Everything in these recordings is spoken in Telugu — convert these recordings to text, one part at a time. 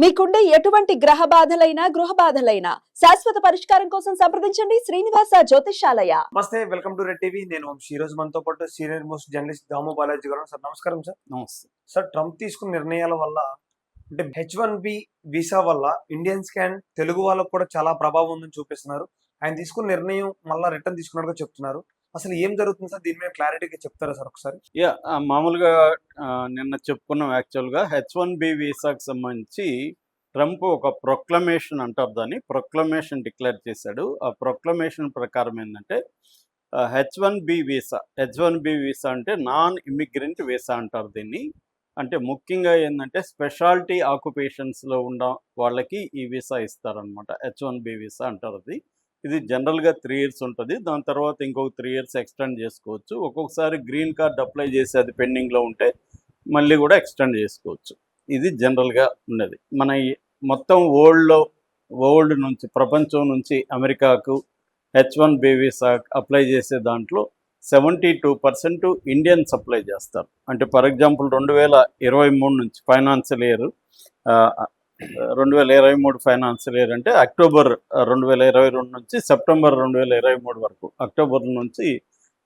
మీకుండే ఎటువంటి గ్రహ బాధలైనా గృహ బాధలైనా శాశ్వత పరిష్కారం కోసం సంప్రదించండి శ్రీనివాస జ్యోతిషాలయ నమస్తే వెల్కమ్ టు రెడ్ టీవీ. నేను వంశీ. రోజు మనతో పాటు senior most journalist Damu Balaji garu. Sir నమస్కారం సార్. నమస్తే. సార్ ట్రంప్ తీసుకున్న నిర్ణయాల వల్ల అంటే హెచ్ వన్ బి వీసా వల్ల ఇండియన్స్ క్యాన్ తెలుగు వాళ్ళకు కూడా చాలా ప్రభావం ఉందని చూపిస్తున్నారు. ఆయన తీసుకున్న నిర్ణయం మళ్ళీ రిటర్న్ తీసుకున్నట్టుగా చెప్తున్నారు. అసలు ఏం జరుగుతుంది సార్? దీని మీద క్లారిటీగా చెప్తారా సార్ ఒకసారి? యా మామూలుగా నిన్న చెప్పుకున్నాం యాక్చువల్గా. హెచ్ వన్ బి వీసాకి సంబంధించి ట్రంప్ ఒక ప్రొక్లమేషన్ అంటారు దాన్ని. ప్రొక్లమేషన్ డిక్లేర్ చేశాడు. ఆ ప్రొక్లమేషన్ ప్రకారం ఏంటంటే H one B visa H one B visa అంటే నాన్ ఇమిగ్రెంట్ వీసా అంటారు దీన్ని. అంటే ముఖ్యంగా ఏంటంటే స్పెషాలిటీ ఆక్యుపేషన్స్లో ఉన్న వాళ్ళకి ఈ వీసా ఇస్తారనమాట హెచ్ వన్ బి వీసా అంటారు అది. ఇది జనరల్గా త్రీ ఇయర్స్ ఉంటుంది. దాని తర్వాత ఇంకొక త్రీ ఇయర్స్ ఎక్స్టెండ్ చేసుకోవచ్చు. ఒక్కొక్కసారి గ్రీన్ కార్డ్ అప్లై చేసి అది పెండింగ్లో ఉంటే మళ్ళీ కూడా ఎక్స్టెండ్ చేసుకోవచ్చు. ఇది జనరల్గా ఉన్నది. మన మొత్తం వరల్డ్లో వరల్డ్ నుంచి ప్రపంచం నుంచి అమెరికాకు హెచ్ వన్ బి అప్లై చేసే దాంట్లో seventy two percent Indian supply చేస్తారు. అంటే ఫర్ ఎగ్జాంపుల్ రెండు వేల ఇరవై మూడు నుంచి ఫైనాన్షియల్ ఇయర్ రెండు వేల ఇరవై మూడు ఫైనాన్షియల్ ఇయర్ అంటే అక్టోబర్ రెండు వేల ఇరవై రెండు నుంచి సెప్టెంబర్ రెండు వేల ఇరవై మూడు వరకు. అక్టోబర్ నుంచి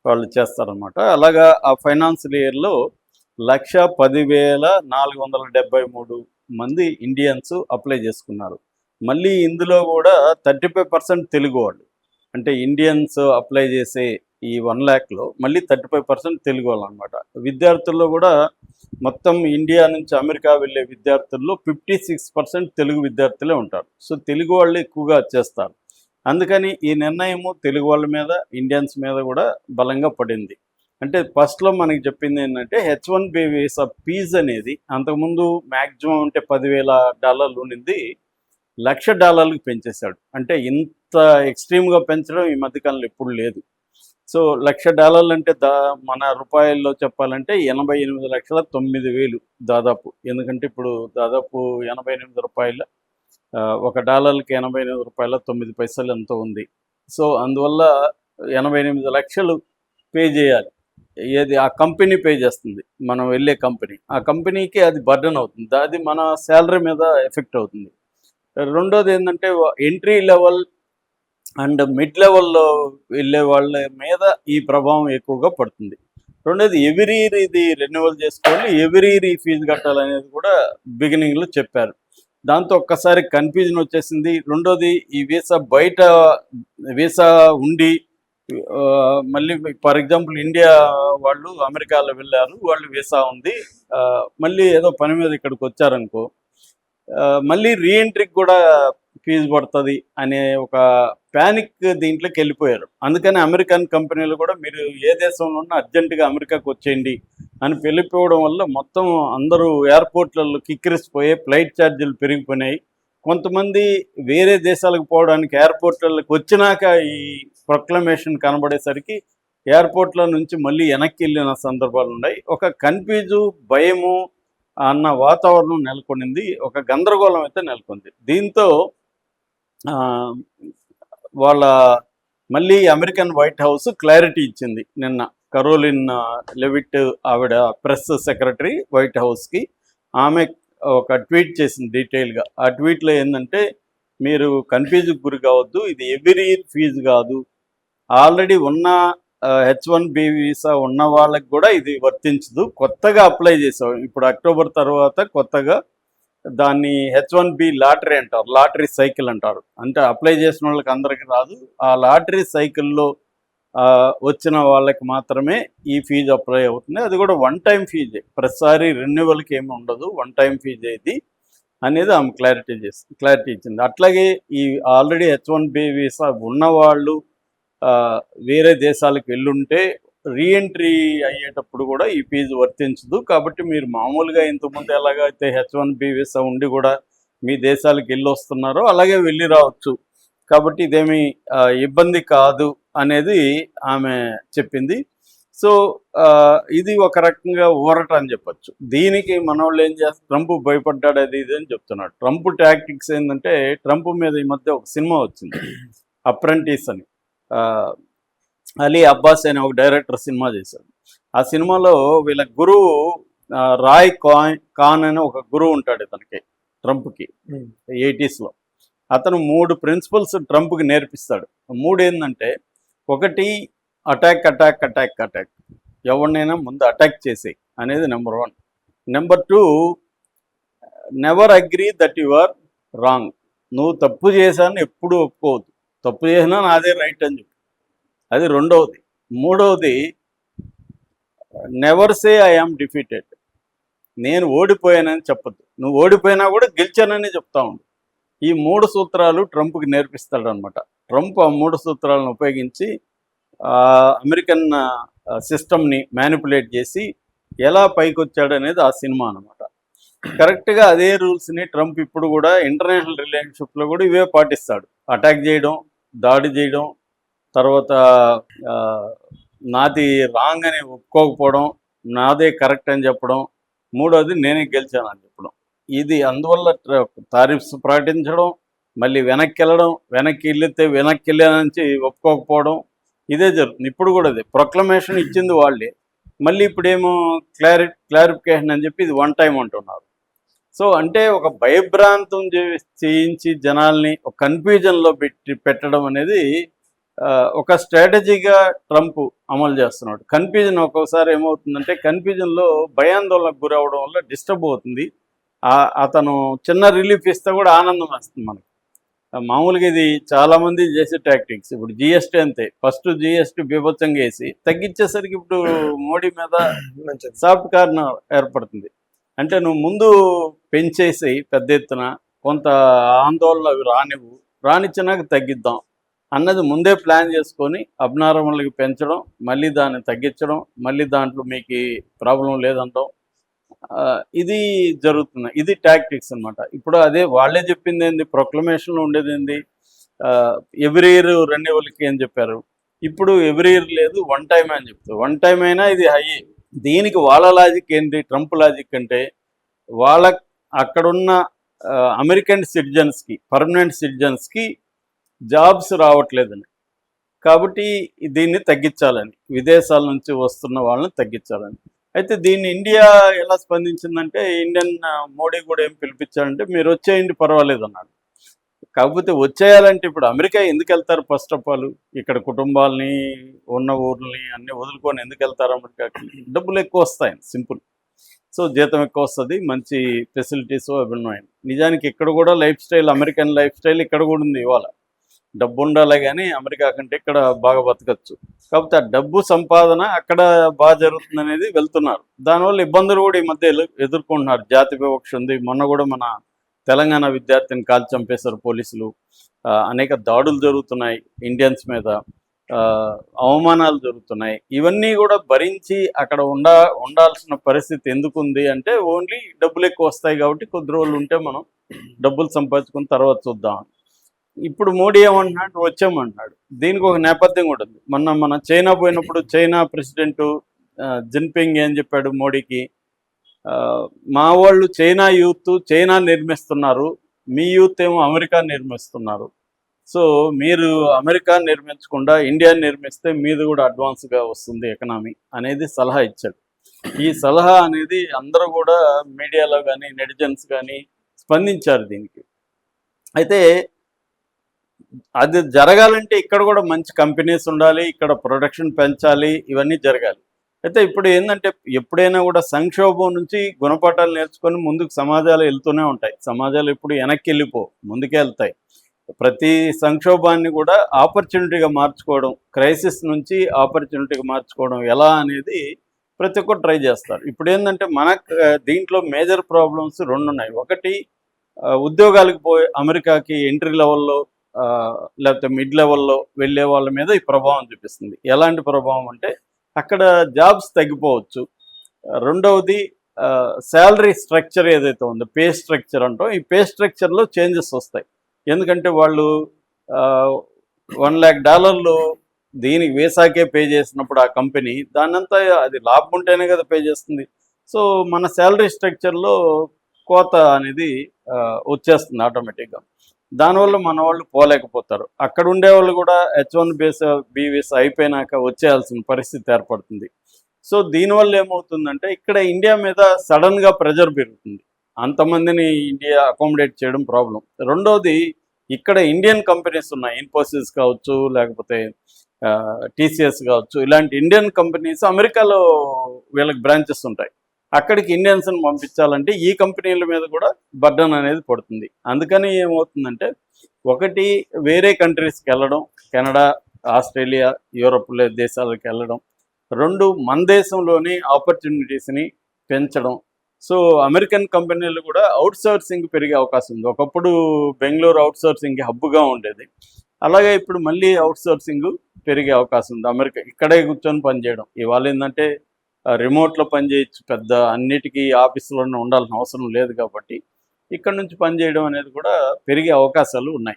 వాళ్ళు చేస్తారనమాట అలాగా ఆ ఫైనాన్షియల్ ఇయర్లో లక్ష పదివేల నాలుగు వందల డెబ్బై మూడు మంది ఇండియన్స్ అప్లై చేసుకున్నారు. మళ్ళీ ఇందులో కూడా థర్టీ ఫైవ్ పర్సెంట్ తెలుగు వాళ్ళు. అంటే ఇండియన్స్ అప్లై చేసే ఈ వన్ ల్యాక్లో మళ్ళీ థర్టీ ఫైవ్ పర్సెంట్ తెలుగు వాళ్ళు అనమాట విద్యార్థుల్లో కూడా మొత్తం ఇండియా నుంచి అమెరికా వెళ్ళే విద్యార్థుల్లో ఫిఫ్టీ సిక్స్ పర్సెంట్ తెలుగు విద్యార్థులే ఉంటారు. సో తెలుగు వాళ్ళు ఎక్కువగా చేస్తారు అందుకని ఈ నిర్ణయము తెలుగు వాళ్ళ మీద ఇండియన్స్ మీద కూడా బలంగా పడింది. అంటే ఫస్ట్లో మనకి చెప్పింది ఏంటంటే H one B visa fees అనేది అంతకుముందు మ్యాక్సిమం అంటే పదివేల డాలర్లు ఉండింది. లక్ష డాలర్లకు పెంచేశాడు. అంటే ఇంత ఎక్స్ట్రీమ్గా పెంచడం ఈ మధ్యకాలంలో ఎప్పుడు లేదు. సో లక్ష డాలర్లు అంటే దా మన రూపాయల్లో చెప్పాలంటే ఎనభై ఎనిమిది లక్షల తొమ్మిది వేలు దాదాపు. ఎందుకంటే ఇప్పుడు దాదాపు ఎనభై ఎనిమిది రూపాయల ఒక డాలర్కి ఎనభై ఎనిమిది రూపాయల తొమ్మిది పైసలు ఎంతో ఉంది. సో అందువల్ల ఎనభై ఎనిమిది లక్షలు పే చేయాలి. ఏది ఆ కంపెనీ పే చేస్తుంది. మనం వెళ్ళే కంపెనీ. ఆ కంపెనీకి అది బర్డన్ అవుతుంది. అది మన శాలరీ మీద ఎఫెక్ట్ అవుతుంది. రెండోది ఏంటంటే ఎంట్రీ లెవెల్ అండ్ మిడ్ లెవెల్లో వెళ్ళే వాళ్ళ మీద ఈ ప్రభావం ఎక్కువగా పడుతుంది. రెండోది ఎవ్రీ ఇయర్ ఇది రెన్యువల్ చేసుకోవాలి ఎవ్రీ ఇయర్ ఈ ఫీజు కట్టాలనేది కూడా బిగినింగ్లో చెప్పారు. దాంతో ఒక్కసారి కన్ఫ్యూజన్ వచ్చేసింది. రెండోది ఈ వీసా బయట వీసా ఉండి మళ్ళీ ఫర్ ఎగ్జాంపుల్ ఇండియా వాళ్ళు అమెరికాలో వెళ్ళారు వాళ్ళు వీసా ఉంది మళ్ళీ ఏదో పని మీద ఇక్కడికి వచ్చారనుకో మళ్ళీ రీఎంట్రీకి కూడా ఫీజు పడుతుంది అనే ఒక ప్యానిక్ దీంట్లోకి వెళ్ళిపోయారు. అందుకని అమెరికన్ కంపెనీలు కూడా మీరు ఏ దేశంలో ఉన్నా అర్జెంటుగా అమెరికాకు వచ్చేయండి అని వెళ్ళిపోవడం వల్ల మొత్తం అందరూ ఎయిర్పోర్ట్లలో కిక్కిరిసిపోయి ఫ్లైట్ ఛార్జీలు పెరిగిపోయినాయి. కొంతమంది వేరే దేశాలకు పోవడానికి ఎయిర్పోర్ట్లకు వచ్చినాక ఈ ప్రొక్లమేషన్ కనబడేసరికి ఎయిర్పోర్ట్ల నుంచి మళ్ళీ వెనక్కి వెళ్ళిన సందర్భాలు ఉన్నాయి. ఒక కన్ఫ్యూజు భయము అన్న వాతావరణం నెలకొనింది. ఒక గందరగోళం అయితే నెలకొంది. దీంతో వాళ్ళ మళ్ళీ అమెరికన్ వైట్ హౌస్ క్లారిటీ ఇచ్చింది నిన్న. కరోలిన్ లెవిట్ ఆవిడ ప్రెస్ సెక్రటరీ వైట్ హౌస్కి ఆమె ఒక ట్వీట్ చేసింది డీటెయిల్గా ఆ ట్వీట్లో ఏంటంటే మీరు కన్ఫ్యూజ్కి గురి కావద్దు ఇది ఎవ్రీ ఇయర్ ఫీజు కాదు. ఆల్రెడీ ఉన్న హెచ్ వన్ బి వీసా ఉన్న వాళ్ళకి కూడా ఇది వర్తించదు. కొత్తగా అప్లై చేసాం. ఇప్పుడు అక్టోబర్ తర్వాత కొత్తగా దాన్ని హెచ్ వన్ బి లాటరీ అంటారు లాటరీ సైకిల్ అంటారు. అంటే అప్లై చేసిన వాళ్ళకి అందరికీ రాదు. ఆ లాటరీ సైకిల్లో వచ్చిన వాళ్ళకి మాత్రమే ఈ ఫీజు అప్లై అవుతుంది. అది కూడా వన్ టైం ఫీజే. ప్రతిసారి రెన్యువల్కి ఏమి ఉండదు. వన్ టైం ఫీజే ఇది అనేది ఆమె క్లారిటీ చేసి క్లారిటీ ఇచ్చింది. అట్లాగే ఈ already H one B visa ఉన్నవాళ్ళు వేరే దేశాలకు వెళ్ళుంటే రీఎంట్రీ అయ్యేటప్పుడు కూడా ఈ ఫీజు వర్తించదు. కాబట్టి మీరు మామూలుగా ఇంతకుముందు ఎలాగైతే హెచ్ వన్ బి వీసా ఉండి కూడా మీ దేశాలకు వెళ్ళి వస్తున్నారో అలాగే వెళ్ళి రావచ్చు. కాబట్టి ఇదేమి ఇబ్బంది కాదు అనేది ఆమె చెప్పింది. సో ఇది ఒక రకంగా ఊరట అని చెప్పొచ్చు. దీనికి మనోళ్ళు ఏం చేస్తారు ట్రంప్ భయపడ్డాడు అది ఇది అని చెప్తున్నాడు ట్రంప్ టాక్టిక్స్ ఏంటంటే ట్రంప్ మీద ఈ మధ్య ఒక సినిమా వచ్చింది. అప్రెంటిస్ అని. అలీ అబ్బాస్ అనే ఒక డైరెక్టర్ సినిమా చేశాడు. ఆ సినిమాలో వీళ్ళ గురువు రాయ్ కాన్ ఖాన్ అని ఒక గురువు ఉంటాడు ఇతనికి ట్రంప్కి. ఎయిటీస్లో. అతను మూడు ప్రిన్సిపల్స్ ట్రంప్కి నేర్పిస్తాడు. మూడు ఏంటంటే ఒకటి అటాక్ అటాక్ అటాక్ అటాక్. ఎవరినైనా ముందు అటాక్ చేసేయి అనేది number one. Number two never agree that you are wrong. నువ్వు తప్పు చేశాను ఎప్పుడు ఒప్పుకోవద్దు. తప్పు చేసినా నాదే రైట్ అని చెప్పు. అది రెండవది. మూడవది never say I am defeated నేను ఓడిపోయానని చెప్పద్దు. నువ్వు ఓడిపోయినా కూడా గెలిచానని చెప్తా ఉండు. ఈ మూడు సూత్రాలు ట్రంప్కి నేర్పిస్తాడు అనమాట ట్రంప్ ఆ మూడు సూత్రాలను ఉపయోగించి అమెరికన్ సిస్టమ్ని మ్యానిపులేట్ చేసి ఎలా పైకి వచ్చాడు అనేది ఆ సినిమా అనమాట కరెక్ట్గా అదే రూల్స్ని ట్రంప్ ఇప్పుడు కూడా ఇంటర్నేషనల్ రిలేషన్షిప్లో కూడా ఇవే పాటిస్తాడు. అటాక్ చేయడం దాడి చేయడం తర్వాత నాది రాంగ్ అని ఒప్పుకోకపోవడం నాదే కరెక్ట్ అని చెప్పడం మూడోది నేనే గెలిచాను అని చెప్పడం. ఇది అందువల్ల తారీఫ్స్ ప్రకటించడం మళ్ళీ వెనక్కి వెళ్ళడం వెనక్కి వెళ్ళితే వెనక్కి వెళ్ళానని ఒప్పుకోకపోవడం ఇదే జరుగుతుంది. ఇప్పుడు కూడా అదే ప్రొక్లమేషన్ ఇచ్చింది వాళ్ళే. మళ్ళీ ఇప్పుడేమో క్లారి క్లారిఫికేషన్ అని చెప్పి ఇది వన్ టైం అంటున్నారు. సో అంటే ఒక భయభ్రాంతం చేయించి జనాల్ని ఒక కన్ఫ్యూజన్లో పెట్టి పెట్టడం అనేది ఒక స్ట్రాటజీగా ట్రంప్ అమలు చేస్తున్నాడు. కన్ఫ్యూజన్ ఒక్కోసారి ఏమవుతుందంటే కన్ఫ్యూజన్లో భయాందోళనకు గురవడం వల్ల డిస్టర్బ్ అవుతుంది. ఆ- అతను చిన్న రిలీఫ్ ఇస్తే కూడా ఆనందం వస్తుంది మనకి. మామూలుగా ఇది చాలా మంది చేసే టాక్టిక్స్. ఇప్పుడు జిఎస్టీ అంతే. ఫస్ట్ జిఎస్టీ బీభత్సంగా వేసి తగ్గించేసరికి ఇప్పుడు మోడీ మీద సాఫ్ట్ కార్నర్ ఏర్పడుతుంది. అంటే నువ్వు ముందు పెంచేసి పెద్ద ఎత్తున. కొంత ఆందోళన అవి రానివ్వు. రానిచ్చినాక తగ్గిద్దాం. అన్నది ముందే ప్లాన్ చేసుకొని అబ్నార్మల్కి పెంచడం మళ్ళీ దాన్ని తగ్గించడం మళ్ళీ దాంట్లో మీకు ప్రాబ్లం లేదంటాం. ఇది జరుగుతుంది ఇది టాక్టిక్స్ అన్నమాట. ఇప్పుడు అదే వాళ్ళే చెప్పింది ఏంది? ప్రొక్లమేషన్లో ఉండేది ఏంది? ఎవ్రీ ఇయర్ రెన్యువల్కి అని చెప్పారు. ఇప్పుడు ఎవ్రీ ఇయర్ లేదు వన్ టైం అని చెప్తారు. వన్ టైం అయినా ఇది హై దీనికి వాళ్ళ లాజిక్ ఏంటి? ట్రంప్ లాజిక్ అంటే వాళ్ళ అక్కడున్న అమెరికన్ సిటిజన్స్కి పర్మనెంట్ సిటిజన్స్కి జాబ్స్ రావట్లేదని. కాబట్టి దీన్ని తగ్గించాలని విదేశాల నుంచి వస్తున్న వాళ్ళని తగ్గించాలని. అయితే దీన్ని ఇండియా ఎలా స్పందించిందంటే ఇండియన్ మోడీ కూడా ఏం పిలిపించారంటే మీరు వచ్చేయండి పర్వాలేదు అన్నాడు కాకపోతే వచ్చేయాలంటే ఇప్పుడు అమెరికా ఎందుకు వెళ్తారు ఫస్ట్ ఆఫ్ ఆల్? ఇక్కడ కుటుంబాలని ఉన్న ఊర్లని అన్ని వదులుకొని ఎందుకు వెళ్తారు అమెరికాకి డబ్బులు ఎక్కువ వస్తాయి సింపుల్. సో జీతం ఎక్కువ వస్తుంది మంచి ఫెసిలిటీస్ అవి నిజానికి ఇక్కడ కూడా life style American life style ఇక్కడ కూడా ఉంది ఇవాళ. డబ్బు ఉండాలి కానీ అమెరికా కంటే ఇక్కడ బాగా బతకచ్చు. కాకపోతే ఆ డబ్బు సంపాదన అక్కడ బాగా జరుగుతుంది అనేది వెళ్తున్నారు. దానివల్ల ఇబ్బందులు కూడా ఈ మధ్య ఎదుర్కొంటున్నారు. జాతి వివక్ష ఉంది. మొన్న కూడా మన తెలంగాణ విద్యార్థిని కాల్చి చంపేశారు పోలీసులు. అనేక దాడులు జరుగుతున్నాయి ఇండియన్స్ మీద. ఆ, అవమానాలు జరుగుతున్నాయి. ఇవన్నీ కూడా భరించి అక్కడ ఉండా ఉండాల్సిన పరిస్థితి ఎందుకు ఉంది అంటే ఓన్లీ డబ్బులు ఎక్కువ వస్తాయి కాబట్టి కొద్ది రోజులు ఉంటే మనం డబ్బులు సంపాదించుకుని తర్వాత చూద్దాం. ఇప్పుడు మోడీ ఏమంటున్నాడు? వచ్చామంటున్నాడు. దీనికి ఒక నేపథ్యం కూడా ఉంది. మొన్న మన చైనా పోయినప్పుడు చైనా ప్రెసిడెంట్ జిన్పింగ్ ఏం చెప్పాడు మోడీకి? మా వాళ్ళు చైనా యూత్ చైనా నిర్మిస్తున్నారు. మీ యూత్ ఏమో అమెరికా నిర్మిస్తున్నారు. సో మీరు అమెరికా నిర్మించకుండా ఇండియా నిర్మిస్తే మీది కూడా అడ్వాన్స్గా వస్తుంది ఎకనామీ అనేది సలహా ఇచ్చాడు. ఈ సలహా అనేది అందరూ కూడా మీడియాలో కానీ నెటిజన్స్ కానీ స్పందించారు దీనికి. అయితే అది జరగాలంటే ఇక్కడ కూడా మంచి కంపెనీస్ ఉండాలి ఇక్కడ ప్రొడక్షన్ పెంచాలి ఇవన్నీ జరగాలి. అయితే ఇప్పుడు ఏంటంటే ఎప్పుడైనా కూడా సంక్షోభం నుంచి గుణపాఠాలు నేర్చుకొని ముందుకు సమాజాలు వెళ్తూనే ఉంటాయి. సమాజాలు ఇప్పుడు వెనక్కి వెళ్ళిపో ముందుకే వెళ్తాయి. ప్రతి సంక్షోభాన్ని కూడా ఆపర్చునిటీగా మార్చుకోవడం క్రైసిస్ నుంచి ఆపర్చునిటీగా మార్చుకోవడం ఎలా అనేది ప్రతి ఒక్కరు ట్రై చేస్తారు. ఇప్పుడు ఏంటంటే మన దీంట్లో మేజర్ ప్రాబ్లమ్స్ రెండు ఉన్నాయి ఒకటి ఉద్యోగాలకు పోయి అమెరికాకి ఎంట్రీ లెవెల్లో లేకపోతే మిడ్ లెవెల్లో వెళ్ళే వాళ్ళ మీద ఈ ప్రభావం చూపిస్తుంది. ఎలాంటి ప్రభావం అంటే అక్కడ జాబ్స్ తగ్గిపోవచ్చు. రెండవది శాలరీ స్ట్రక్చర్ ఏదైతే ఉందో పే స్ట్రక్చర్ అంటో ఈ పే స్ట్రక్చర్లో చేంజెస్ వస్తాయి. ఎందుకంటే వాళ్ళు వన్ ల్యాక్ డాలర్లు దీనికి వీసాకే పే చేసినప్పుడు ఆ కంపెనీ దాన్నంతా అది లాభం ఉంటేనే కదా పే చేస్తుంది. సో మన శాలరీ స్ట్రక్చర్లో కోత అనేది వచ్చేస్తుంది ఆటోమేటిక్గా దానివల్ల మన వాళ్ళు పోలేకపోతారు. అక్కడ ఉండే వాళ్ళు కూడా H one Bs B visa అయిపోయినాక వచ్చేయాల్సిన పరిస్థితి ఏర్పడుతుంది. సో దీనివల్ల ఏమవుతుందంటే ఇక్కడ ఇండియా మీద సడన్గా ప్రెజర్ పెరుగుతుంది. అంతమందిని ఇండియా అకామిడేట్ చేయడం ప్రాబ్లం రెండోది ఇక్కడ ఇండియన్ కంపెనీస్ ఉన్నాయి. ఇన్ఫోసిస్ కావచ్చు లేకపోతే టీసీఎస్ కావచ్చు. ఇలాంటి ఇండియన్ కంపెనీస్ అమెరికాలో వీళ్ళకి బ్రాంచెస్ ఉంటాయి. అక్కడికి ఇండియన్స్ని పంపించాలంటే ఈ కంపెనీల మీద కూడా బర్డన్ అనేది పడుతుంది. అందుకని ఏమవుతుందంటే ఒకటి వేరే కంట్రీస్కి వెళ్ళడం కెనడా ఆస్ట్రేలియా యూరప్ లే- దేశాలకు వెళ్ళడం రెండు మన దేశంలోని ఆపర్చునిటీస్ని పెంచడం. సో అమెరికన్ కంపెనీలు కూడా అవుట్ సోర్సింగ్ పెరిగే అవకాశం ఉంది. ఒకప్పుడు బెంగళూరు అవుట్ సోర్సింగ్ హబ్గా ఉండేది. అలాగే ఇప్పుడు మళ్ళీ అవుట్ సోర్సింగ్ పెరిగే అవకాశం ఉంది. అమెరికా ఇక్కడే కూర్చొని పనిచేయడం. ఇవాళ ఏంటంటే రిమోట్లో పనిచేయచ్చు పెద్ద అన్నిటికీ ఆఫీసులోనే ఉండాల్సిన అవసరం లేదు కాబట్టి ఇక్కడ నుంచి పనిచేయడం అనేది కూడా పెరిగే అవకాశాలు ఉన్నాయి.